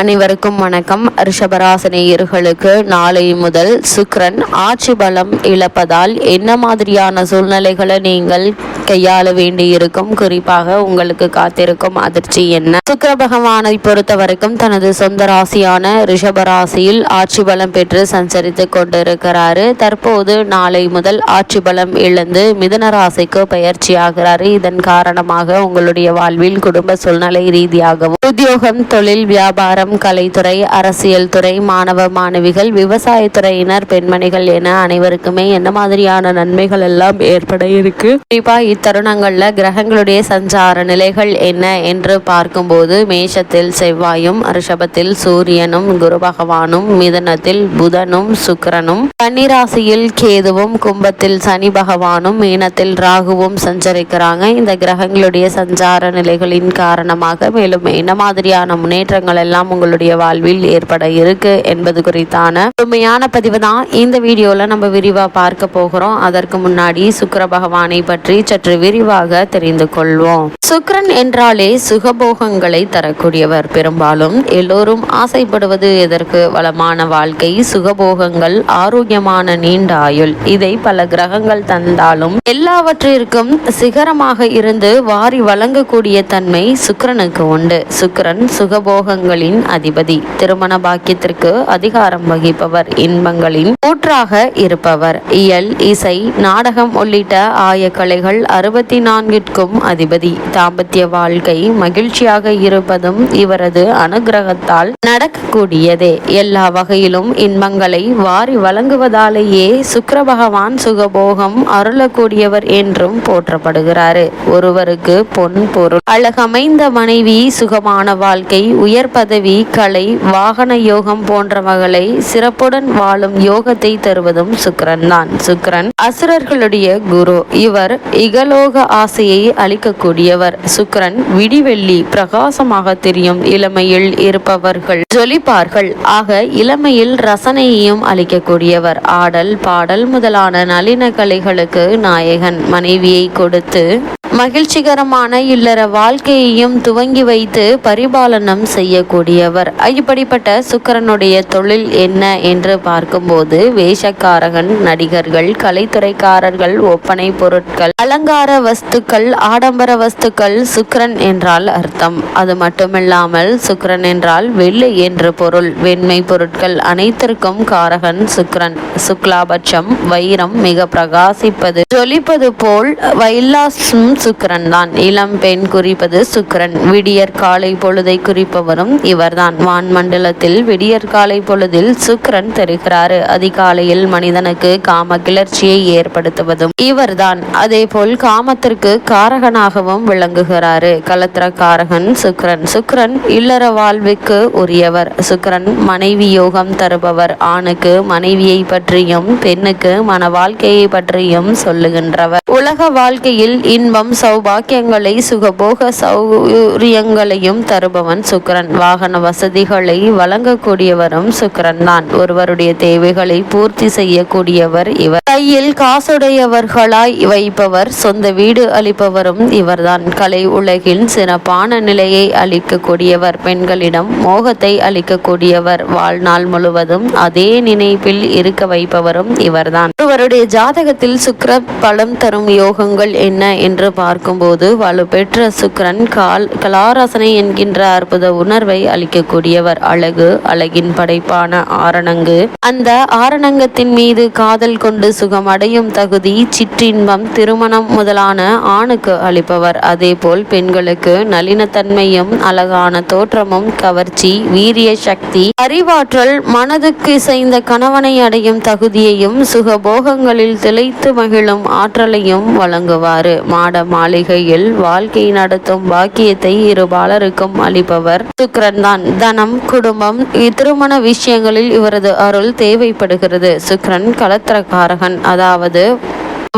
அனைவருக்கும் வணக்கம். ரிஷபராசினியர்களுக்கு நாளை முதல் சுக்ரன் ஆட்சி பலம் இழப்பதால் என்ன மாதிரியான சூழ்நிலைகளை நீங்கள் கையாள வேண்டியிருக்கும்? குறிப்பாக உங்களுக்கு காத்திருக்கும் அதிர்ச்சி என்ன? சுக்கர பகவானை பொறுத்த வரைக்கும் தனது சொந்த ராசியான ரிஷபராசியில் ஆட்சி பலம் பெற்று சஞ்சரித்து கொண்டிருக்கிறாரு. தற்போது நாளை முதல் ஆட்சி பலம் இழந்து மிதன ராசிக்கு பயிற்சியாகிறாரு. இதன் காரணமாக உங்களுடைய வாழ்வில் குடும்ப சூழ்நிலை ரீதியாகவும் உத்தியோகம் தொழில் வியாபாரம் கலைத்துறை அரசியல் துறை மாணவ மாணவிகள் விவசாயத்துறையினர் பெண்மணிகள் என அனைவருக்குமே என்ன மாதிரியான நன்மைகள் எல்லாம் ஏற்பட இருக்கு? குறிப்பா இத்தருணங்கள்ல கிரகங்களுடைய சஞ்சார நிலைகள் என்ன என்று பார்க்கும்போது மேஷத்தில் செவ்வாயும் ரிஷபத்தில் சூரியனும் குரு பகவானும் மிதனத்தில் புதனும் சுக்கரனும் கன்னிராசியில் கேதுவும் கும்பத்தில் சனி பகவானும் மீனத்தில் ராகுவும் சஞ்சரிக்கிறாங்க. இந்த கிரகங்களுடைய சஞ்சார நிலைகளின் காரணமாக மேலும் என்ன மாதிரியான முன்னேற்றங்கள் எல்லாம் உங்களுடைய வாழ்வில் ஏற்பட இருக்கு என்பது குறித்தான முழுமையான பதிவு தான் இந்த வீடியோல நம்ம விரிவா பார்க்க போகிறோம். அதற்கு முன்னாடி சுக்கர பகவானை பற்றி சற்று விரிவாக தெரிந்து கொள்வோம். சுக்கிரன் என்றாலே சுகபோகங்களை தரக்கூடியவர். பெரும்பாலும் எல்லோரும் ஆசைப்படுவது எதற்கு? வளமான வாழ்க்கை சுகபோகங்கள் ஆரோக்கியமான நீண்ட ஆயுள். இதை பல கிரகங்கள் தந்தாலும் எல்லாவற்றிற்கும் சிகரமாக இருந்து வாரி வழங்கக்கூடிய தன்மை சுக்கரனுக்கு உண்டு. சுக்கரன் சுகபோகங்களின் அதிபதி. திருமண பாக்கியத்திற்கு அதிகாரம் வகிப்பவர் இன்பங்களின் கூற்றாக இருப்பவர். இயல் இசை நாடகம் உள்ளிட்ட ஆய கலைகள் அறுபத்தி நான்கிற்கும் அதிபதி. தாம்பத்திய வாழ்க்கை மகிழ்ச்சியாக இருப்பதும் இவரது அனுகிரகத்தால் நடக்கக்கூடியதே. எல்லா வகையிலும் இன்பங்களை வாரி வழங்குவதாலேயே சுக்கர பகவான் சுகபோகம் அருளக்கூடியவர் என்றும் போற்றப்படுகிறாரு. ஒருவருக்கு பொன் பொருள் அழகமைந்த மனைவி சுகமான வாழ்க்கை உயர் பதவி கலை வாகன யோகம் போன்றவகளை சிறப்புடன் வாழும் யோகத்தை தருவதும் சுக்கிரன் தான். சுக்கரன் அசுரர்களுடைய குரு. இவர் இகலோக ஆசையை அளிக்கக்கூடியவர். சுக்கரன் விடிவெள்ளி பிரகாசமாக தெரியும் இளமையில் இருப்பவர்கள். ஜொலிப்பார்கள். ஆக இளமையில் ரசனையையும் அளிக்கக்கூடியவர். ஆடல் பாடல் முதலான நளின கலைகளுக்கு நாயகன். மனைவியை கொடுத்து மகிழ்ச்சிகரமான இல்லற வாழ்க்கையையும் துவங்கி வைத்து பரிபாலனம் செய்யக்கூடியவர். இப்படிப்பட்ட சுக்கரனுடைய தொழில் என்ன என்று பார்க்கும்போது வேஷக்காரகன் நடிகர்கள் கலைத்துறைக்காரர்கள் ஒப்பனை பொருட்கள் அலங்கார வஸ்துக்கள் ஆடம்பர வஸ்துக்கள் சுக்கரன் என்றால் அர்த்தம். அது மட்டுமில்லாமல் சுக்கரன் என்றால் வெள்ளி என்று பொருள் வெண்மை பொருட்கள் அனைத்திற்கும் காரகன் சுக்கரன். சுக்லாபட்சம் வைரம் மிக பிரகாசிப்பது. ஜொலிப்பது போல் வைலாசும் சுக்கரன் தான். இளம் பெண் குறிப்பது சுக்கரன். விடியற் காலை பொழுதை குறிப்பவரும் இவர்தான். வான்மண்டலத்தில் விடியற் காலை பொழுதில் சுக்கரன் தெரிகிறாரு. அதிகாலையில் மனிதனுக்கு காம கிளர்ச்சியை ஏற்படுத்துவதும் இவர்தான். அதே போல் காமத்திற்கு காரகனாகவும் விளங்குகிறாரு. கலத்திர காரகன் சுக்கரன். சுக்கிரன் இல்லற வாழ்வுக்கு உரியவர். சுக்கரன் மனைவி யோகம் தருபவர். ஆணுக்கு மனைவியை பற்றியும் பெண்ணுக்கு மன வாழ்க்கையை பற்றியும் சொல்லுகின்றவர். உலக வாழ்க்கையில் இன்பம் சௌபாக்கியங்களை சுகபோக சௌரியங்களையும் தருபவன் சுக்கரன். வாகன வசதிகளை வழங்கக்கூடியவரும் சுக்கரன் தான். ஒருவருடைய தேவைகளை பூர்த்தி செய்யக்கூடியவர் இவர். கையில் காசுடையவர்களாய் வைப்பவர் சொந்த வீடு அளிப்பவரும் இவர்தான். கலை உலகில் சிறப்பான நிலையை அளிக்கக்கூடியவர் பெண்களிடம் மோகத்தை அளிக்கக்கூடியவர். வாழ்நாள் முழுவதும் அதே நினைப்பில் இருக்க வைப்பவரும் இவர்தான். ஒருவருடைய ஜாதகத்தில் சுக்கர பலம் தரும் யோகங்கள் என்ன என்று பார்க்கும்போது வலுப்பெற்ற சுக்ரன் கால் கலாரசனை என்கின்ற அற்புத உணர்வை அளிக்கக்கூடியவர். அழகு அழகின் படைப்பான ஆரணங்கு. அந்த ஆரணங்கத்தின் மீது காதல் கொண்டு சுகமடையும் தகுதி சிற்றின்பம் திருமணம் முதலான ஆணுக்கு அளிப்பவர். அதேபோல் பெண்களுக்கு நளினத்தன்மையும் அழகான தோற்றமும் கவர்ச்சி வீரிய சக்தி அறிவாற்றல் மனதுக்கு இசைந்த கணவனை அடையும் தகுதியையும் சுகபோகங்களில் திளைத்து மகிழும் ஆற்றலையும் வழங்குவாரு. மாடம் மாளிகையில் வாழ்க்கை நடத்தும் பாக்கியத்தை இரு பாலருக்கும் அளிப்பவர். சுக்கரன் தான் தனம் குடும்பம் திருமண விஷயங்களில் இவரது அருள் தேவைப்படுகிறது. சுக்கரன் கலத்திரக்காரகன் அதாவது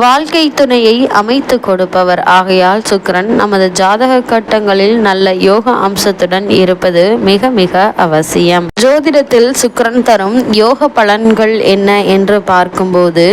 வாழ்க்கை துணையை அமைத்து கொடுப்பவர். ஆகையால் சுக்கரன் நமது ஜாதக கட்டங்களில் நல்ல யோக அம்சத்துடன் இருப்பது மிக மிக அவசியம். ஜோதிடத்தில் சுக்கரன் தரும் யோக பலன்கள் என்ன என்று பார்க்கும்போது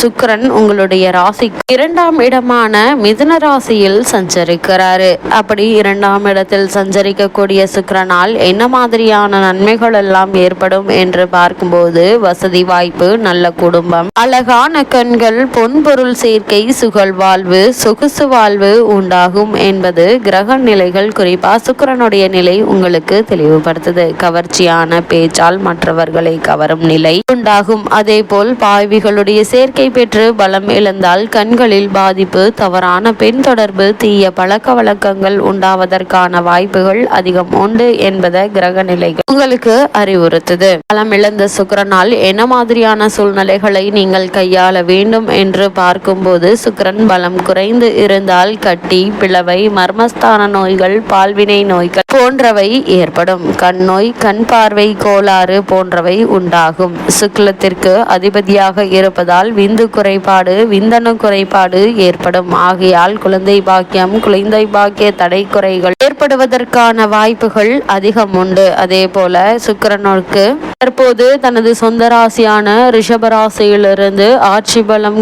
சுக்கரன் உங்களுடைய ராசி இரண்டாம் இடமான மிதுன ராசியில் சஞ்சரிக்கிறாரு. அப்படி இரண்டாம் இடத்தில் சஞ்சரிக்கக்கூடிய சுக்கரனால் என்ன மாதிரியான நன்மைகள் எல்லாம் ஏற்படும் என்று பார்க்கும்போது வசதி வாய்ப்பு நல்ல குடும்பம் அழகான கண்கள் பொன்பொருள் சேர்க்கை சுகழ் வாழ்வு சொகுசு வாழ்வு உண்டாகும் என்பது கிரக நிலைகள் குறிப்பா சுக்கிரனுடைய நிலை உங்களுக்கு தெளிவுபடுத்துது. கவர்ச்சியான பேச்சால் மற்றவர்களை கவரும் நிலை உண்டாகும். அதே போல் பாய்விகளுடைய சேர்க்கை பெற்று பலம் இழந்தால் கண்களில் பாதிப்பு தவறான பெண் தொடர்பு தீய பழக்க வழக்கங்கள் உண்டாவதற்கான வாய்ப்புகள் அதிகம் உண்டு என்பதை கிரக நிலைகள் உங்களுக்கு அறிவுறுத்துது. பலம் இழந்த சுக்கரனால் என்ன மாதிரியான சூழ்நிலைகளை நீங்கள் கையாள வேண்டும் என்று பார்க்கும்போது சுக்கரன் பலம் குறைந்து இருந்தால் கட்டி பிளவை மர்மஸ்தான நோய்கள் பால்வினை நோய்கள் போன்றவை ஏற்படும். கண் நோய் கண் பார்வை கோளாறு போன்றவை உண்டாகும். சுக்லத்திற்கு அதிபதியாக இருப்பதால் விந்து குறைபாடு விந்தணு குறைபாடு ஏற்படும். ஆகையால் குழந்தை பாக்கியம் குழந்தை பாக்கிய தடை குறைகள் ஏற்படுவதற்கான வாய்ப்புகள் அதிகம் உண்டு. அதே போல சுக்கரனுக்கு தற்போது தனது சொந்த ராசியான ரிஷபராசியிலிருந்து ஆட்சி பலம்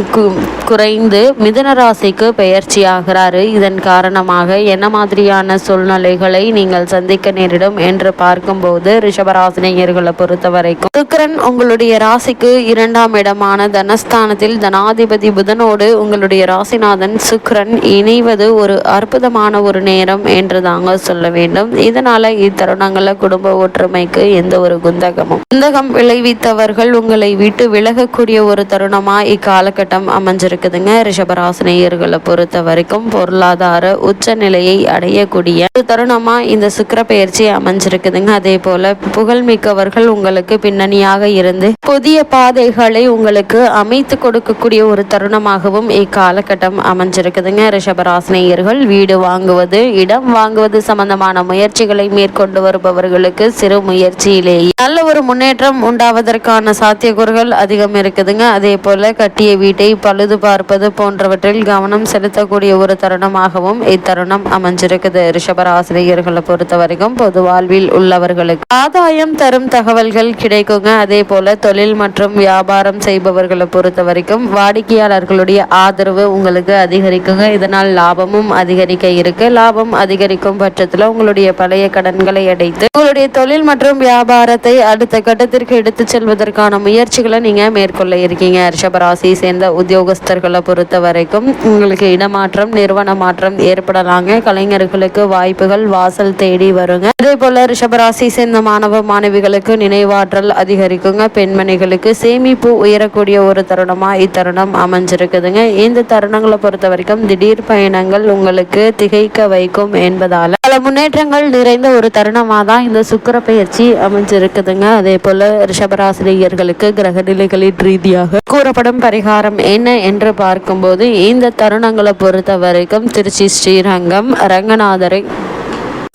குறைந்து மிதன ராசிக்கு பெயர்ச்சியாகிறாரு. இதன் காரணமாக என்ன மாதிரியான சூழ்நிலைகளை நீங்கள் சந்திக்க நேரிடும் என்று பார்க்கும்போது ரிஷபராசினியர்களை பொறுத்த வரைக்கும் சுக்கரன் உங்களுடைய ராசிக்கு இரண்டாம் இடமான தனஸ்தானத்தில் தனாதிபதி புதனோடு உங்களுடைய ராசிநாதன் சுக்கரன் இணைவது ஒரு அற்புதமான ஒரு நேரம் என்று தாங்க சொல்ல வேண்டும். இதனால இத்தருணங்கள குடும்ப ஒற்றுமைக்கு எந்த ஒரு குந்தகமும் குந்தகம் விளைவித்தவர்கள் உங்களை விட்டு விலகக்கூடிய ஒரு தருணமா இக்காலகட்டம் அமைஞ்சிருக்குதுங்க. ரிஷபராசினியர்களை பொறுத்த வரைக்கும் பொருளாதார உச்ச நிலையை அடையக்கூடிய தருணமா இந்த சுக்கர பயிற்சி அமைஞ்சிருக்குதுங்க. அதே போல புகழ்மிக்கவர்கள் உங்களுக்கு பின்னணியாக இருந்து புதிய பாதைகளை உங்களுக்கு அமைத்து கொடுக்கக்கூடிய ஒரு தருணமாகவும் இக்காலகட்டம் அமைஞ்சிருக்குதுங்க. ரிஷபராசினியர்கள் வீடு வாங்குவது இடம் வாங்குவது சம்பந்தமான முயற்சிகளை மேற்கொண்டு வருபவர்களுக்கு சிறு முயற்சியிலேயே நல்ல ஒரு முன்னேற்றம் உண்டாவதற்கான சாத்தியக்கூறுகள் அதிகம் இருக்குதுங்க. அதே போல் கட்டிய வீட்டை பழுது பார்ப்பது போன்றவற்றில் கவனம் செலுத்தக்கூடிய ஒரு தருணமாகவும் இத்தருணம் அமைஞ்சிருக்குது. ரிஷபராசிரியர்களை பொறுத்த வரைக்கும் பொது வாழ்வில் உள்ளவர்களுக்கு ஆதாயம் தரும் தகவல்கள் கிடைக்குங்க. அதே போல தொழில் மற்றும் வியாபாரம் செய்பவர்களை பொறுத்த வரைக்கும் வாடிக்கையாளர்களுடைய ஆதரவு உங்களுக்கு அதிகரிக்குங்க. இதனால் லாபமும் அதிகரிக்க இருக்கு. லாபம் அதிகரிக்கும் பட்சத்தில் உங்களுடைய பழைய கடன்களை அடைத்து உங்களுடைய தொழில் மற்றும் வியாபாரத்தை அடுத்த கட்டத்திற்கு எடுத்து செல்வதற்கான முயற்சிகளை நீங்கள் மேற்கொள்ள இருக்கீங்க. ரிஷபராசியை சேர்ந்த உத்தியோகஸ்தர்களை பொறுத்த வரைக்கும் உங்களுக்கு இடமாற்றம் நிறுவன மாற்றம் ஏற்படலாங்க. கலைஞர்களுக்கு வாய்ப்புகள் வாசல் தேடி வருங்க. அதே போல ரிஷபராசி சேர்ந்த மாணவ மாணவிகளுக்கு நினைவாற்றல் அதிகரிக்குங்க. பெண்மணிகளுக்கு சேமிப்பு உயரக்கூடிய ஒரு தருணமா இத்தருணம் அமைஞ்சிருக்குதுங்க. இந்த தருணங்களை பொறுத்த வரைக்கும் திடீர் பயணங்கள் உங்களுக்கு திகைக்க வைக்கும் என்பதால பல முன்னேற்றங்கள் நிறைந்த ஒரு தருணமாக தான் இந்த சுக்கர பயிற்சி அமைஞ்சிருக்குதுங்க அதே போல ரிஷபராசிரியர்களுக்கு கிரக நிலைகளின் ரீதியாக கூறப்படும் பரிகாரம் என்ன என்று பார்க்கும்போது இந்த தருணங்களை பொறுத்த வரைக்கும் திருச்சி ஸ்ரீரங்கம் ரங்கநாதரை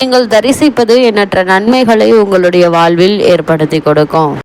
நீங்கள் தரிசிப்பது எண்ணற்ற நன்மைகளை உங்களுடைய வாழ்வில் ஏற்படுத்தி கொடுக்கும்.